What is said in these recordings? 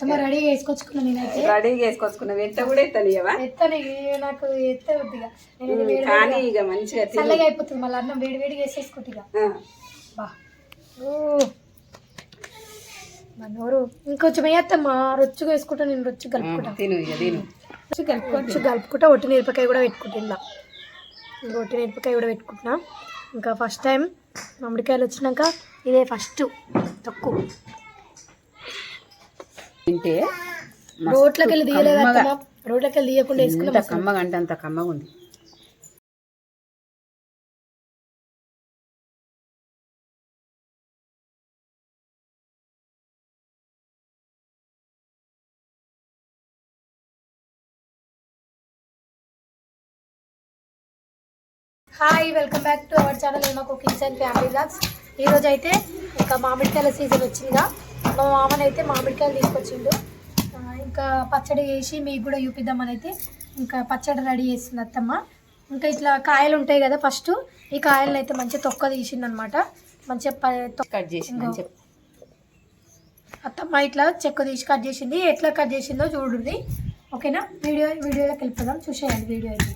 అత్తమ్మ రెడీ వేసుకొచ్చుకున్నా నేనైతే. రెడీగా వేసుకొచ్చుకున్నావు ఎంత కూడా ఎత్తనియవా ఎత్తని నాకు ఎత్త వద్దిగా వేడి కానీ ఇక మంచిగా. చల్లగా అయిపోతుంది మళ్ళీ అన్నం వేడి వేడిగా వేసేసుకుంటా ఆ, బా. ఓ మా నోరు. ఇంకొంచెం వేయత్తమ్మా రొచ్చుగా వేసుకుంటా నేను రొచ్చు కలుపుకుంటా. తిను ఇక తిను. రొచ్చు కలుపుకొచ్చు కలుపుకుంటా. ఒట్టి మిరపకాయ కూడా పెట్టుకుంటున్నా. ఇంకా ఒట్టి మిరపకాయ కూడా పెట్టుకుంటున్నా. ఇంకా ఫస్ట్ టైం మామిడికాయలు వచ్చినాక ఇదే ఫస్ట్ తక్కువ. తింటే రోట్లకి వెళ్ళి తీయలేదు అత్తమ్మ రోట్లకి వెళ్ళి తీయకుండా వేసుకున్నా ఎంత కమ్మగా అంటే అంత కమ్మగా ఉంది. Hi welcome back to our channel ఏమో కుకింగ్స్ అండ్ ఫ్యామిలీ బ్లాగ్స్ ఈరోజు అయితే ఇంకా మామిడికాయల సీజన్ వచ్చిందిగా. మా మామని అయితే మామిడికాయలు తీసుకొచ్చిండు. ఇంకా పచ్చడి చేసి మీకు కూడా చూపిద్దామని అయితే ఇంకా పచ్చడి రెడీ చేస్తుంది అత్తమ్మ. ఇంకా ఇట్లా కాయలు ఉంటాయి కదా ఫస్ట్ ఈ కాయలను అయితే మంచిగా తొక్క తీసింది అనమాట మంచిగా కట్ అత్తమ్మ ఇట్లా చెక్క తీసి కట్ చేసింది. ఎట్లా కట్ చేసిందో చూడండి. ఓకేనా? వీడియో వీడియోలోకి వెళ్ళిపోదాం. చూసేయండి వీడియో అయితే.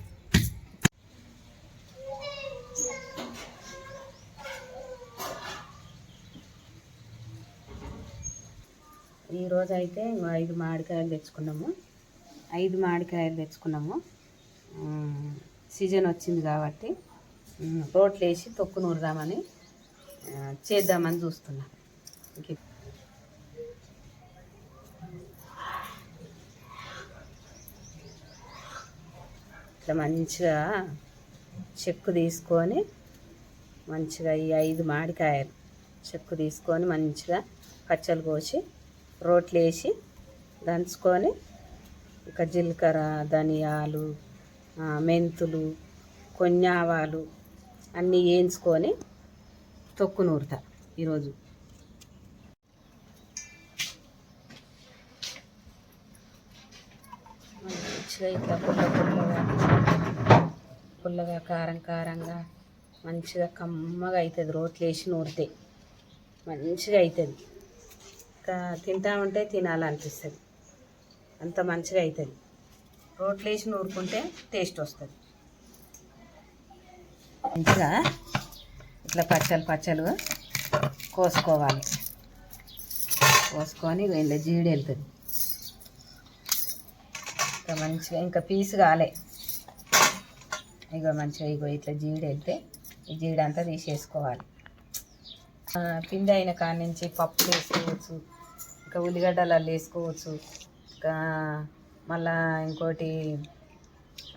ఈరోజు అయితే ఇంకో ఐదు మామిడికాయలు తెచ్చుకున్నాము. ఐదు మామిడికాయలు తెచ్చుకున్నాము. సీజన్ వచ్చింది కాబట్టి రోట్లు వేసి తొక్కు నూరుదామని చేద్దామని చూస్తున్నా. ఇట్లా మంచిగా చెక్కు తీసుకొని మంచిగా ఈ ఐదు మామిడికాయలు చెక్కు తీసుకొని మంచిగా పచ్చలు కోసి రోట్లు వేసి దంచుకొని ఇక జీలకర్ర ధనియాలు మెంతులు కొన్ని ఆవాలు అన్నీ వేయించుకొని తొక్కు నూరుతా ఈరోజు. మంచిగా ఇట్లా పుల్ల పుల్లగా పుల్లగా కారం కారంగా మంచిగా కమ్మగా అవుతుంది రోట్లు వేసి నూరితే మంచిగా అవుతుంది తింటా ఉంటే తినాలనిపిస్తుంది. అంత మంచిగా అవుతుంది రోట్లు వేసి నూరుకుంటే టేస్ట్ వస్తుంది. మంచిగా ఇట్లా పచ్చలు పచ్చలు కోసుకోవాలి. కోసుకొని ఇగో జీడి వెళ్తుంది. ఇంకా మంచిగా ఇంకా పీసు కాలే. ఇగో మంచిగా ఇగో ఇట్లా జీడి వెళ్తే ఈ జీడి అంతా తీసేసుకోవాలి. పిండి అయిన కాడ నుంచి పప్పు వేసుకోవచ్చు. ఇంకా ఉల్లిగడ్డలు వేసుకోవచ్చు. ఇంకా మళ్ళా ఇంకోటి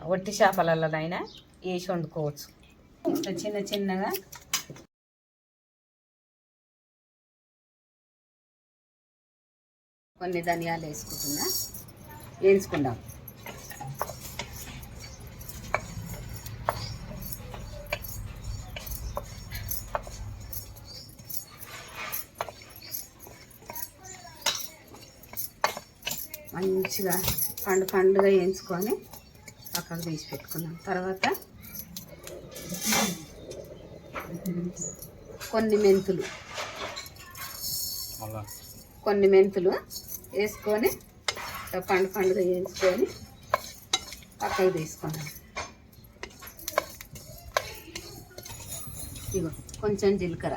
ఒట్టి చేపలలోనైనా వేసి వండుకోవచ్చు. ఇట్లా చిన్న చిన్నగా. కొన్ని ధనియాలు వేసుకుంటున్నా. వేయించుకుందాం. మంచిగా పండు పండుగ వేయించుకొని పక్కకు తీసి పెట్టుకున్నాం తర్వాత కొన్ని మెంతులు. కొన్ని మెంతులు వేసుకొని పండు పండుగ వేయించుకొని పక్కకు తీసుకున్నాం ఇగో కొంచెం జీలకర్ర.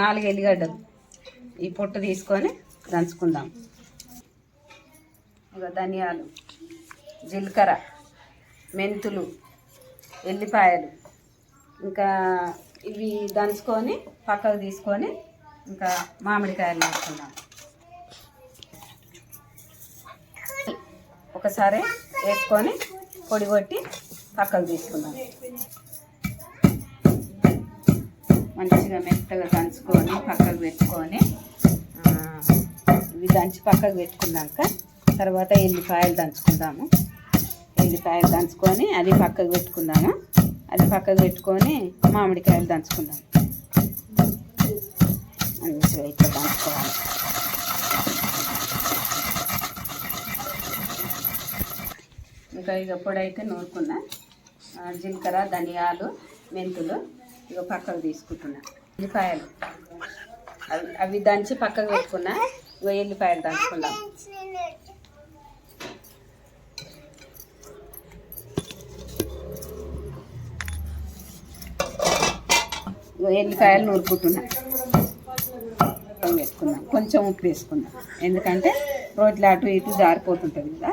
నాలుగు ఎల్లిగడ్డలు ఈ పొట్టు తీసుకొని దంచుకుందాం. ఒక ధనియాలు జీలకర్ర మెంతులు ఎల్లిపాయలు. ఇంకా ఇవి దంచుకొని పక్కకు తీసుకొని ఇంకా మామిడికాయలు వేసుకుందాం ఒకసారి వేసుకొని పొడి కొట్టి పక్కకు తీసుకుందాం. మంచిగా మెత్తగా దంచుకొని పక్కకు పెట్టుకొని ఇవి దంచి పక్కకు పెట్టుకున్నాక తర్వాత ఎల్లిపాయలు దంచుకుందాము. ఎల్లిపాయలు దంచుకొని అది పక్కకు పెట్టుకుందాము. అది పక్కకు పెట్టుకొని మామిడికాయలు దంచుకుందాం మంచిగా ఇట్లా దంచుకోవాలి. ఇంకా ఇక పొడైతే నూరుకున్నా. జీలకర్ర ధనియాలు మెంతులు ఇక పక్కకు తీసుకుంటున్నా. ఎల్లిపాయలు. అవి అవి దంచి పక్కకు పెట్టుకున్నా. ఇక ఎల్లిపాయలు దంచుకుందాం. ఎల్లిపాయలు నూరుకుంటున్నా. పెట్టుకున్నాం కొంచెం ఉప్పు వేసుకున్నాం ఎందుకంటే రోడ్లు అటు ఇటు జారిపోతుంటుంది కదా.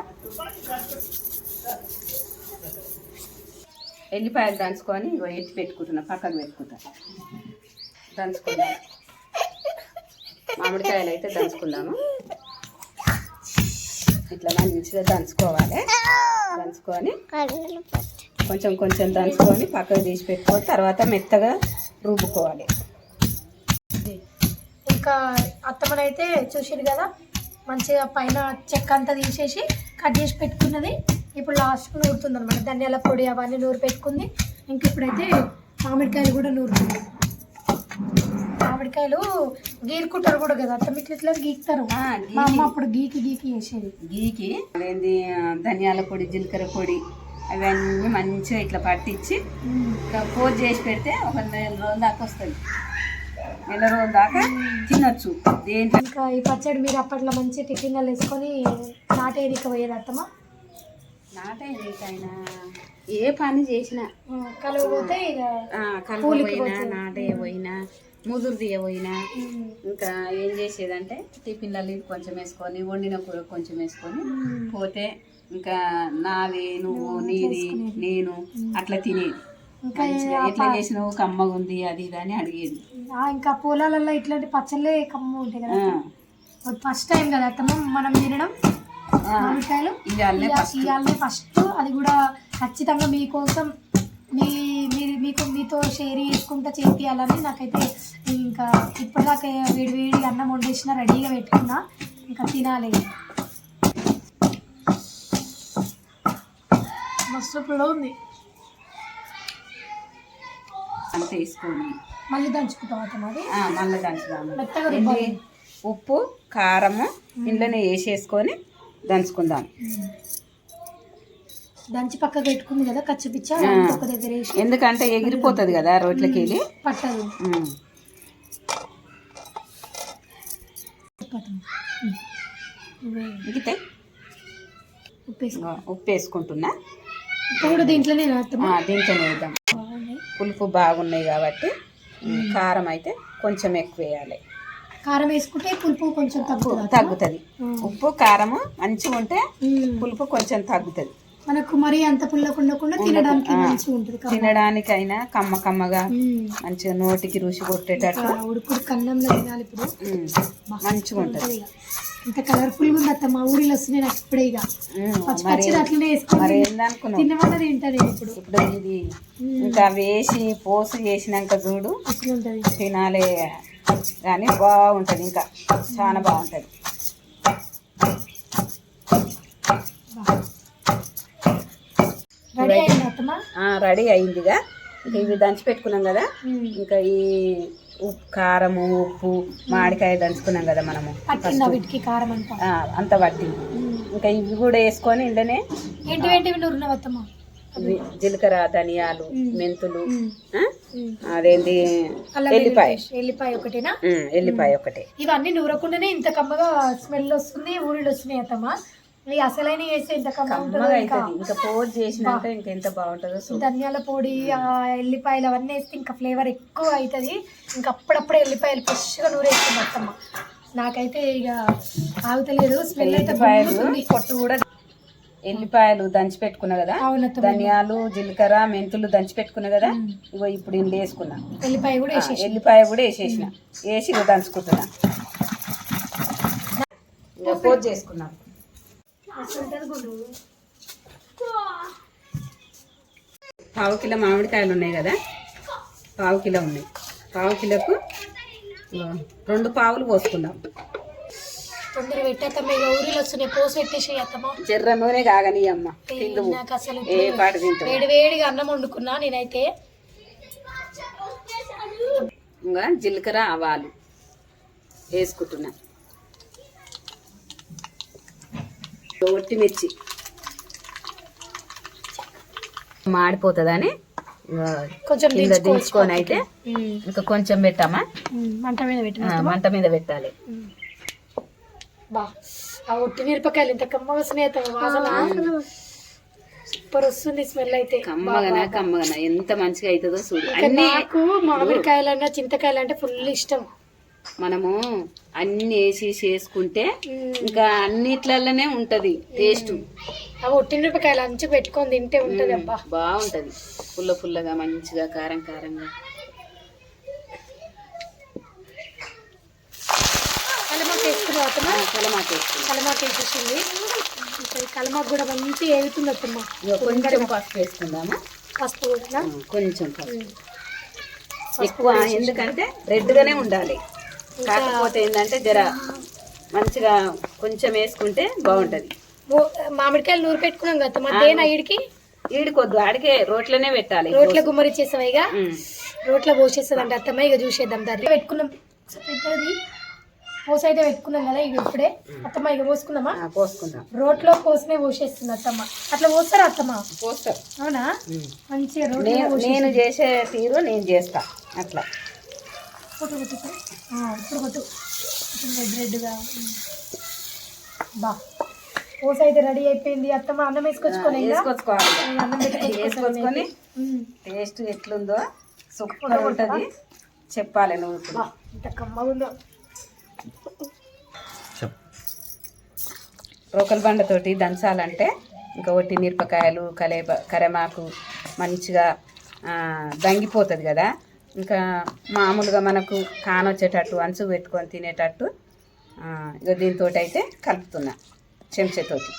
ఎల్లిపాయలు దంచుకొని ఇగో ఎత్తి పెట్టుకుంటున్నా పక్కకు పెట్టుకుంటా. దంచుకుందాం. మామిడికాయలు అయితే దంచుకుందాము. ఇట్లా మంచిగా దంచుకోవాలి. దంచుకొని కొంచెం కొంచెం దంచుకొని పక్కకు తీసి పెట్టుకొని తర్వాత మెత్తగా రుబ్బుకోవాలి. ఇంకా అత్తమ్మలు అయితే చూసారు కదా మంచిగా పైన చెక్క అంతా తీసేసి కట్ చేసి పెట్టుకున్నది. ఇప్పుడు లాస్ట్కు నూరుతుంది అనమాట ధనియాల పొడి అవన్నీ నూరు పెట్టుకుంది. ఇంక ఇప్పుడైతే మామిడికాయలు కూడా నూరుతుంది. మామిడికాయలు గీరుకుంటారు కూడా కదా. అత్తమ్మ ఇట్లా ఇట్లా గీకుతారు. మా అమ్మ అప్పుడు గీకి గీకి చేసేది. గీకి అదేంది ధనియాల పొడి జీలకర్ర పొడి అవన్నీ మంచిగా ఇట్లా పట్టించి పోజ్ చేసి పెడితే ఒక నెల రోజుల దాకా వస్తుంది. నెల రోజుల దాకా తినొచ్చు. దేంట్లో ఇంకా ఈ పచ్చడి మీరు అప్పట్లో మంచి టిఫిన్లు వేసుకొని నాటేరిక పోయేది అత్తమ్మ? ఏ పని చేసినా. కలవపోతే నాటే పోయినా ముదురు తీయపోయినా ఇంకా ఏం చేసేదంటే టిఫిన్లలో కొంచెం వేసుకొని వండిన కూర కొంచెం వేసుకొని పోతే ఇంకా నాది నువ్వు నీది నేను అట్లా తినేది. ఎట్లా చేసినావు? కమ్మగా ఉంది అది ఇది అని అడిగేది. ఇంకా పొలాలలో ఇట్లాంటి పచ్చళ్ళే కమ్మ ఉంటాయి కదా ఫస్ట్ టైం కదా అత్తమ్మ మనం తినడం? మామిడికాయలు ఫస్ట్ అది కూడా ఖచ్చితంగా మీకోసం మీ మీరు మీకు మీతో షేర్ చేసుకుంటా చేపియాలని నాకైతే ఇంకా ఇప్పటిదాకా వేడి వేడి అన్నం వండేసిన రెడీగా పెట్టుకున్నా. ఇంకా తినాలి. మస్తు ఇప్పుడు ఉంది. అంత వేసుకొని మళ్ళీ దంచుకుంటాం అది మళ్ళీ దంచుదాము. ఉప్పు కారము ఇంట్లోనే వేసేసుకొని దంచుకుందాం. దంచి పక్కకు పెట్టుకుంది కదా కచ్చిపిచ్చ. ఒక దగ్గర ఎందుకంటే ఎగిరిపోతుంది కదా రోట్లకి వెళ్ళి. పట్టదు. ఇగో ఉప్పు వేసుకుంటున్నా ఉప్పు కూడా దీంట్లోనే దీంట్లోనే వేద్దాం. పులుపు బాగున్నాయి కాబట్టి కారం అయితే కొంచెం ఎక్కువ వేయాలి. కారం వేసుకుంటే పులుపు కొంచెం తగ్గుతుంది. తగ్గుతుంది. ఉప్పు కారము మంచిగా ఉంటే. పులుపు కొంచెం తగ్గుతుంది. మనకు మరీ అంత పుల్లకుండా ఉండకుండా తినడానికి. మంచిగా ఉంటుంది. తినడానికైనా కమ్మ కమ్మగా. మంచిగా నోటికి రుచి కొట్టేటట్టు. ఉడుకుడు కన్నంలో తినాలి ఇప్పుడు. మంచిగా ఉంటుంది. ఇంత కలర్ఫుల్ ఉంది అత్త మా ఊరిలో వస్తున్నాయి నాకు ఇప్పుడే ఇక. అట్లనే వేసుకొని ఏందనుకున్నావు? తిన్నవల్ల తింటా నేను ఇప్పుడు. ఇప్పుడు ఇది ఇంకా వేసి పోసు చేసినాక చూడు. తినాలే కానీ బాగుంటుంది ఇంకా. చాలా బాగుంటుంది. రెడీ అయిందిగా. ఇవి దంచి పెట్టుకున్నాం కదా. ఇంకా ఈ ఉప్పు కారము ఉప్పు మామిడికాయ దంచుకున్నాం కదా మనము. కారం అంతా? పట్టింది. ఇంకా ఇవి కూడా వేసుకొని ఇండనే జీలకర్ర ధనియాలు. మెంతులు. అదేంటి? ఎల్లిపాయ. ఎల్లిపాయ ఒకటేనా? ఎల్లిపాయ ఒకటే. ఇవన్నీ నూరకుండానే ఇంత కమ్మగా స్మెల్ వస్తుంది ఊరిలో వస్తున్నాయి అత్తమ్మ అసలైన వేస్తే ఇంత ఇంకా. పోర్ చేసినాక ఇంకా ఎంత బాగుంటుందో. ధనియాల పొడి ఆ ఎల్లిపాయలు అవన్నీ వేస్తే ఇంకా ఫ్లేవర్ ఎక్కువ అవుతుంది ఇంకా అప్పుడప్పుడే ఎల్లిపాయలు ఫ్రెష్గా నూరేస్తుంది అత్తమ్మ. నాకైతే ఇక ఆగుతలేదు. స్మెల్ అయితే. పొట్టు కూడా. ఎల్లిపాయలు దంచి పెట్టుకున్నా కదా ధనియాలు జీలకర్ర మెంతులు దంచి పెట్టుకున్నా కదా ఇగో ఇప్పుడు ఇంట్లో వేసుకున్నా. ఎల్లిపాయ కూడా ఎల్లిపాయ కూడా వేసేసిన. వేసి దంచుకుంటున్నా. పోజ్ చేసుకున్నా. పావు కిలో మామిడికాయలు ఉన్నాయి కదా? పావు కిలో ఉన్నాయి. పావు కిలోకు రెండు పావులు పోసుకుందాం. తొందర పెట్టేత్తమ్మ ఇక ఊరిలో వస్తున్నాయి. పోసి పెట్టేసి అత్తమ్మ. జర్ర నూనె కాగని అమ్మ. నాకు అసలు ఏ పాట వేడి వేడిగా అన్నం వండుకున్నా నేనైతే. ఇంకా జీలకర్ర ఆవాలు వేసుకుంటున్నా. ఒట్టి మిర్చి. మాడిపోతుందని కొంచెం దించుకొని అయితే. ఇంకా కొంచెం పెట్టామా? మంట మీద ఆ, పెట్టిన మంట మీద పెట్టాలి. బా. ఆ ఒట్టి మిరపకాయలు ఇంత కమ్మగా స్నేహిత సూపర్ వస్తుంది స్మెల్ అయితే. కమ్మగనా కమ్మగనా ఎంత మంచిగా అవుతుందో చూడు. అన్ని నాకు మామిడికాయలన్నా చింతకాయలు అంటే ఫుల్ ఇష్టం. మనము అన్ని వేసి చేసుకుంటే. ఇంకా అన్నిట్లలోనే ఉంటది టేస్ట్. ఆ ఒట్టి మిరపకాయలు అంచు పెట్టుకొని తింటే ఉంటది అబ్బా. బాగుంటది. పుల్ల పుల్లగా మంచిగా కారం కారంగా. కలమాకు వేసుకున్న అత్తమ్మ కలమాక వేసుకుందాం. కలమాకు వేసేసింది కూడా మంచి ఏగుతుంది అత్తమ్మ. కొంచెం పసుపు వేసుకుందామా? పసుపు కూడా. కొంచెం పసుపు. ఎక్కువ ఎందుకంటే రెడ్ గానే ఉండాలి. కాకపోతే ఏంటంటే జర మంచిగా కొంచెం వేసుకుంటే బాగుంటది. మామిడికాయలు నూరు పెట్టుకున్నాం కదా దేనా ఈడికి? ఈడికొద్దు ఆడికే రోట్లోనే పెట్టాలి. రోట్ల గుమ్మరిచ్చేసాం ఇక. రోట్లో పోసేస్తుంది అంటే అత్తమ్మ. ఇక చూసేద్దాం దాన్ని. పెట్టుకున్నాం. పెద్దది. పోసి అయితే పెట్టుకున్నాం కదా ఇక ఇప్పుడే. అత్తమ్మ ఇక పోసుకున్నామా ఆ, పోసుకుందాం. రోట్లో పోసినే పోసేస్తుంది అత్తమ్మ. అట్లా పోస్తారా అత్తమ్మ? పోస్తాం. అవునా. మంచిగా నేను చేసే తీరు నేను చేస్తా. అట్లా. కొట్టు కొట్టు ఇప్పుడు కొట్టు. ఇప్పుడు రెడ్ రెడ్గా. బా. పోస అయితే రెడీ అయిపోయింది. అత్తమ్మ అన్నం? వేసుకొచ్చుకోవాలి. అన్నం వేసుకొచ్చుకొని. టేస్ట్ ఎట్లుందో సూపర్ ఉంటుంది. చెప్పాలి నువ్వు ఇప్పుడు. బా ఇంత కమ్మగా ఉందో. రోకల్ బండతోటి దంచాలంటే ఇంకా ఒట్టి మిరపకాయలు కలేప కరెమాకు మంచిగా దంగిపోతుంది కదా. ఇంకా మామూలుగా మనకు కానొచ్చేటట్టు అంచు పెట్టుకొని తినేటట్టు ఇక దీంతో అయితే కలుపుతున్నా చెంచాతోటి.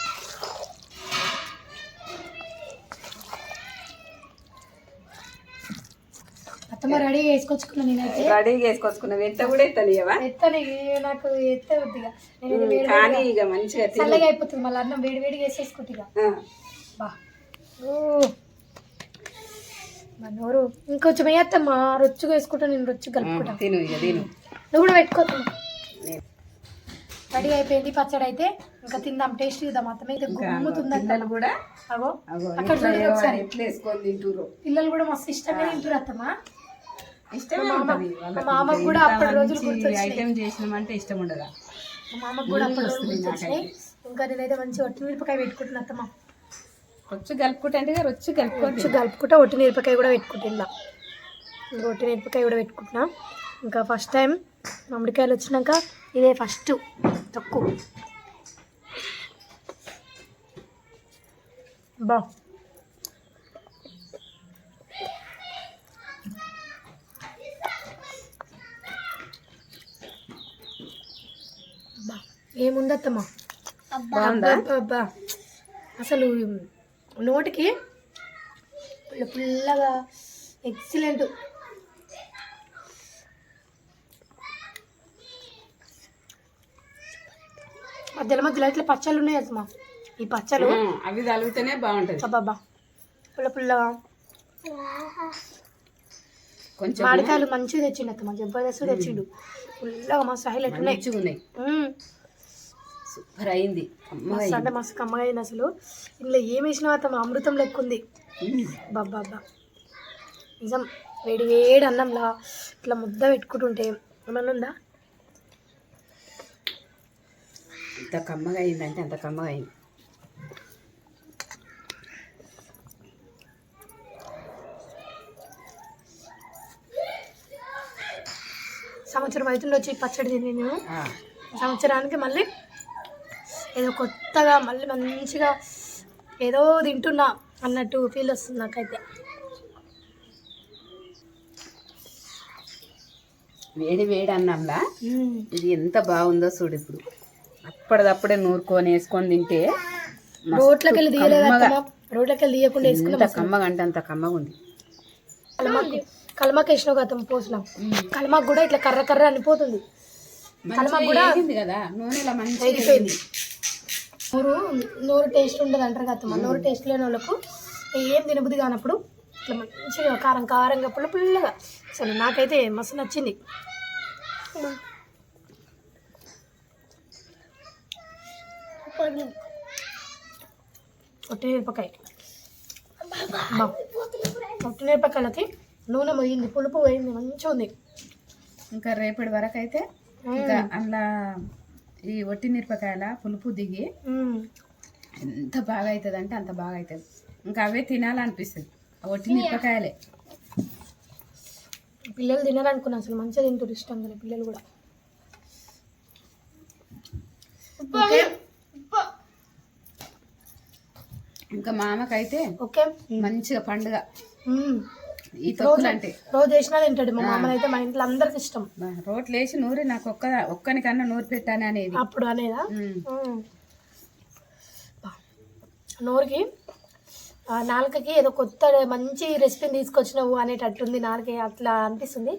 అత్తమ్మ రెడీ వేసుకొచ్చుకున్నా నేనైతే. రెడీగా వేసుకొచ్చుకున్న వెంట కూడా ఎత్తనియవా ఎత్తని నాకు ఎత్తే వద్దిగా కానీ ఇక మంచిగా చల్లగా అయిపోతుంది మళ్ళీ అన్నం వేడి వేడిగా వేసేసుకుంటా ఆ, బా. ఓ మా నోరు ఇంకొంచెం వేయత్తమ్మా రొచ్చుగా వేసుకుంటా నేను రొచ్చు కలుపుకుంటా. తిను ఇక తిను. నువ్వు కూడా పెట్టుకోతుంది నేను- రెడీ అయిపోయింది పచ్చడి అయితే. ఇంకా తిందాం టేస్ట్ చూద్దాం. అత్తమ్మ అయితే ఇంకా గుమ్ముతుందంట. పిల్లలు కూడా అగో అక్కడ చూడండి ఒకసారి. పిల్లలు కూడా మస్తు ఇష్టంగా తింటారు అత్తమ్మ. మామకు కూడా అప్పటి రోజులు మంచి గుర్తొచ్చినాయి. ఐటెం చేసినామంటే ఇష్టం ఉండదా? మామకు కూడా అప్పుడు రోజులు ఇంకా నేనైతే మంచి ఒట్టి మిరపకాయ పెట్టుకుంటున్నా అత్తమ్మ. రొచ్చు కలుపుకుంటే అంటే రొచ్చు కలుపుకోండి. కొంచెం కలుపుకుంటా. ఒట్టి మిరపకాయ కూడా పెట్టుకుంటున్నా. ఇంకా ఒట్టి మిరపకాయ కూడా పెట్టుకుంటున్నా. ఇంకా ఫస్ట్ టైం మామిడికాయలు వచ్చినాక ఇదే ఫస్ట్ తక్కువ. బా. ఏముందత్తమ్మా? అబ్బా. అసలు నోటికి పుల్ల పుల్లగా ఎక్సలెంట్ మధ్యలో మధ్యలో ఇట్లా పచ్చళ్ళు ఉన్నాయి అత్తమ్మా. ఈ పచ్చలు అవి తలిగితేనే బాగుంటది. అబ్బాబ్బా. పుల్ల పుల్లగా. కొంచెం మామిడికాయలు మంచిగా తెచ్చిండు అత్తమ్మ. జబర్దస్త్ తెచ్చిండు. పుల్లగా మస్తు హైలైట్ ఉన్నాయి. సూపర్ అయింది మస్తు అంటే మస్తు కమ్మగా అయింది అసలు. ఇందులో ఏం వేసినా అత్తమ్మ అమృతం లెక్క ఉంది. బాబా నిజం వేడి వేడి అన్నంలా ఇట్లా ముద్ద పెట్టుకుంటుంటే ఏమన్నా ఉందా? ఎంత కమ్మగా అయిందంటే అంత కమ్మగా అయింది. సంవత్సరం అవుతుంది వచ్చి పచ్చడి తిని నేను. సంవత్సరానికి మళ్ళీ ఏదో కొత్తగా మళ్ళీ మంచిగా ఏదో తింటున్నా అన్నట్టు ఫీల్ వస్తుంది నాకైతే. వేడి వేడి అన్నంలా. ఇది ఎంత బాగుందో చూడు ఇప్పుడు. అప్పటిదప్పుడే నూరుకొని వేసుకొని తింటే రోట్లకి వెళ్ళి రోట్లకి వెళ్ళి తీయకుండా ఎంత కమ్మగా అంటే అంత కమ్మగా ఉంది. కలమాకు కలమాకు వేసినావు కదా పోసినాం కలమాకు కూడా ఇట్లా కర్ర కర్ర అనిపోతుంది. కలమాకు కూడా కదా నూనెలో మంచిగా నోరు నోరు టేస్ట్ ఉండదు అంటారు కదా నోరు టేస్ట్ లేని వాళ్ళకు ఏం తినబుద్ధి కానప్పుడు ఇట్లా మంచిగా కారం కారంగా పుల్ల పుల్లగా. అసలు నాకైతే మస్తు నచ్చింది. ఒట్టి మిరపకాయ. బా ఒట్టి మిరపకాయలకి నూనె పోయింది పులుపు పోయింది మంచిగా ఉంది ఇంకా రేపటి వరకు అయితే ఇంకా అందులో ఈ ఒట్టి మిరపకాయల పులుపు దిగి. ఎంత బాగా అవుతుంది అంటే అంత బాగా అవుతుంది ఇంకా అవే తినాలనిపిస్తుంది. ఆ ఒట్టి మిరపకాయలే. పిల్లలు తినాలనుకున్నా అసలు మంచిగా తింటారు ఇష్టంగా పిల్లలు కూడా. ఇంకా మామకైతే ఓకే. మంచిగా పండుగ. మ్మ్. రోజు చేసినా తింటాడు మా మామని అయితే మా ఇంట్లో అందరికి ఇష్టం. రోట్లు వేసి నూరి నాకు ఒక్క ఒక్కనికన్నా నూరి పెట్టాను అనేది. అప్పుడు అనేదా. మ్మ్. నోరుకి నాలుకకి ఏదో కొత్త మంచి రెసిపీని తీసుకొచ్చినావు అనేటట్టుంది నాలుకే అట్లా అనిపిస్తుంది.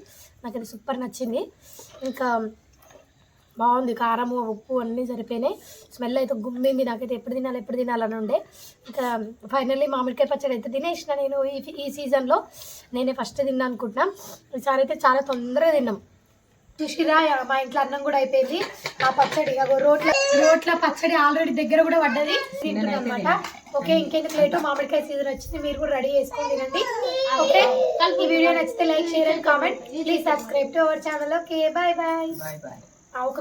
నాకు అది సూపర్ నచ్చింది. ఇంకా బాగుంది. కారము ఉప్పు అన్నీ సరిపోయినాయి. స్మెల్ అయితే గుమ్మింది. నాకైతే ఎప్పుడు తినాలి ఎప్పుడు తినాలని ఉండే. ఇంకా ఫైనల్లీ మామిడికాయ పచ్చడి అయితే తినేసిన నేను ఈ ఈ సీజన్లో. నేనే ఫస్ట్ తిన్నా అనుకుంటున్నా. ఈసారి అయితే చాలా తొందరగా తిన్నాం. చూసిరా మా ఇంట్లో అన్నం కూడా అయిపోయింది. ఆ పచ్చడి రోట్ల రోట్ల పచ్చడి ఆల్రెడీ దగ్గర కూడా పడ్డది. అనమాట ఓకే ఇంకెందుకు లేటు? మామిడికాయ సీజన్ వచ్చింది. మీరు కూడా రెడీ చేసుకొని తినండి. ఓకే ఈ వీడియో నచ్చితే like share and comment. Please subscribe to our channel. Okay bye bye. ఒక